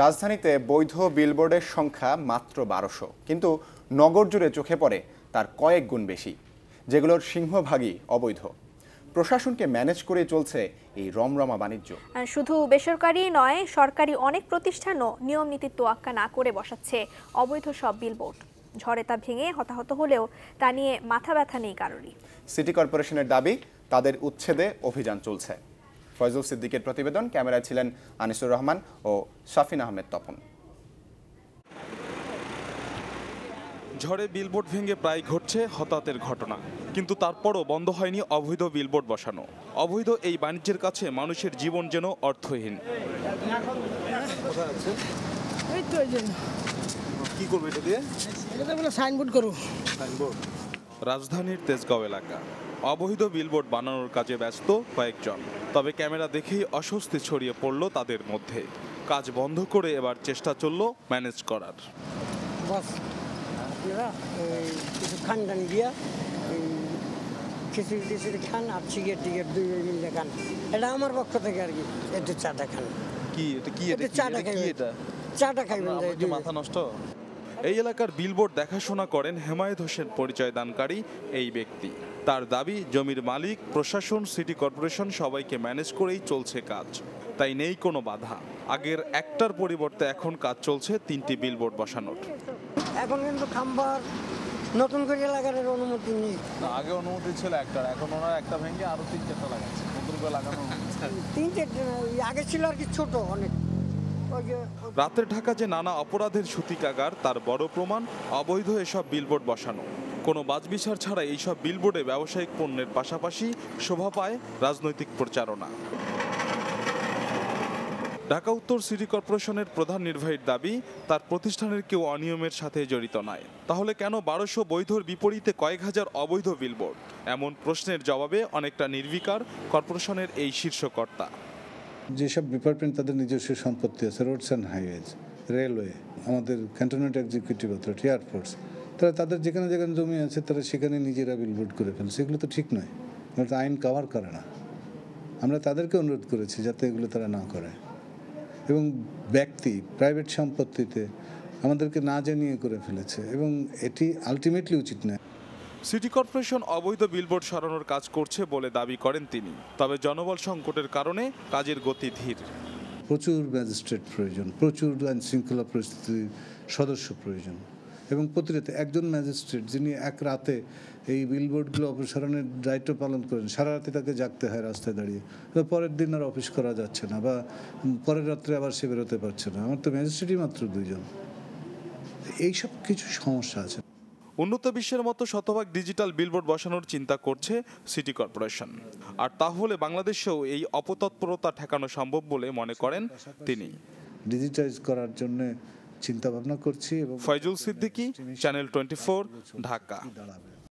রাজধানীতে বৈধ বিলবোর্ডের সংখ্যা মাত্র বারোশো। কিন্তু নগর জুড়ে চোখে পড়ে তার কয়েক গুণ বেশি। যেগুলোর সিংহভাগই অবৈধ। প্রশাসনকে ম্যানেজ করে চলছে এই রমরমা বাণিজ্য। শুধু বেসরকারি নয় সরকারি অনেক প্রতিষ্ঠানও নিয়ম নীতির তোয়াক্কা না করে বসাচ্ছে অবৈধ সব বিলবোর্ড। ঝড়ে তা ভেঙে হতাহত হলেও তা নিয়ে মাথা ব্যথা নেই কারোরই। সিটি কর্পোরেশনের দাবি তাদের উচ্ছেদে অভিযান চলছে। ফয়জুল সিদ্দিকের প্রতিবেদন। ক্যামেরায় ছিলেন আনিসুর রহমান ও শাফিন আহমেদ তপন। ঝড়ে বিলবোর্ড ভেঙে প্রায় ঘটছে হতাহতের ঘটনা। কিন্তু তারপরও বন্ধ হয়নি অবৈধ বিলবোর্ড বসানো। অবৈধ এই বাণিজ্যের কাছে মানুষের জীবন যেন অর্থহীন। কি করবে এটা দিয়ে? এটা বলে সাইনবোর্ড করো। সাইনবোর্ড। রাজধানীর তেজগাঁও এলাকা। অবৈধ বিলবোর্ড বানানোর কাজে ব্যস্ত কয়েকজন। তবে ক্যামেরা দেখেই অস্বস্তি ছড়িয়ে পড়ল তাদের মধ্যে। কাজ বন্ধ করে এবার চেষ্টা চলল ম্যানেজ করার। খান খিচুড়ি টিচুড়ি আর সিগারেট টিকেট দুই মিলে খান। এটা আমার পক্ষ থেকে আর কি একটু চাটা খান। কি এটা কি এটা? চাটা এটা চাটা খাইবেন মাথা নষ্ট? এই এলাকার বিলবোর্ড দেখাশোনা করেন হেমায়ত হোসেন পরিচয় দানকারী এই ব্যক্তি। তার দাবি জমির মালিক প্রশাসন সিটি কর্পোরেশন সবাইকে ম্যানেজ করেই চলছে কাজ। তাই নেই কোনো বাধা। আগের একটার পরিবর্তে এখন কাজ চলছে তিনটি বিলবোর্ড বসানোর। এখন কিন্তু খাম্বার নতুন করে লাগানোর অনুমতি নেই। না, আগে অনুমতি ছিল একটা এখন ওরা একটা ভেঙে আরও তিন চারটা লাগাচ্ছে। নতুন করে লাগানো তিন চারটে ওই আগে ছিল আর কি ছোট অনেক। রাতের ঢাকা যে নানা অপরাধের সূতিকাগার, তার বড় প্রমাণ, অবৈধ এসব বিলবোর্ড বসানো। কোনো বাজবিচার ছাড়া এইসব বিলবোর্ডে ব্যবসায়িক পণ্যের পাশাপাশি শোভা পায় রাজনৈতিক প্রচারণা। ঢাকা উত্তর সিটি কর্পোরেশনের প্রধান নির্বাহীর দাবি, তার প্রতিষ্ঠানের কেউ অনিয়মের সাথে জড়িত নয়। তাহলে কেন বারোশো বৈধর বিপরীতে কয়েক হাজার অবৈধ বিলবোর্ড এমন প্রশ্নের জবাবে অনেকটা নির্বিকার কর্পোরেশনের এই শীর্ষকর্তা যেসব ডিপার্টমেন্ট তাদের নিজস্ব সম্পত্তি আছে রোডস অ্যান্ড হাইওয়েজ রেলওয়ে আমাদের cantonment executive authority air force তারা তাদের যেখানে যেখানে জমি আছে তারা সেখানে নিজেরা বিলবোর্ড করে ফেলছে এগুলো তো ঠিক নয়, এগুলো আইন কভার করে না। আমরা তাদেরকে অনুরোধ করেছি যাতে এগুলো তারা না করে। এবং ব্যক্তি প্রাইভেট সম্পত্তিতে আমাদেরকে না জানিয়ে করে ফেলেছে। এবং এটি আলটিমেটলি উচিত নয়। সিটি কর্পোরেশন অবৈধ বিলবোর্ড সরানোর কাজ করছে বলে দাবি করেন তিনি। তবে জনবল সংকটের কারণে কাজের গতি ধীর। প্রচুর ম্যাজিস্ট্রেট প্রয়োজন, প্রচুর আইন শৃঙ্খলা পরিস্থিতির সদস্য প্রয়োজন এবং প্রতিরাতে একজন ম্যাজিস্ট্রেট যিনি এক রাতে এই বিলবোর্ডগুলো অপসারণের দায়িত্ব পালন করেন, সারা রাতে তাকে জাগতে হয় রাস্তায় দাঁড়িয়ে। পরের দিন আর অফিস করা যাচ্ছে না বা পরের রাত্রে আবার সে বেরোতে পারছে না। আমার তো ম্যাজিস্ট্রেটই মাত্র দুইজন। এইসব কিছু সমস্যা আছে। উন্নত বিশ্বের মতো শতভাগ ডিজিটাল বিলবোর্ড বসানোর চিন্তা করছে সিটি কর্পোরেশন। আর তাহলে বাংলাদেশেও এই অপতৎপরতা ঠেকানো সম্ভব বলে মনে করেন তিনি। ডিজিটাইজ করার জন্য চিন্তা ভাবনা করছি এবং ফয়জুল সিদ্দিকী চ্যানেল টোয়েন্টি ঢাকা।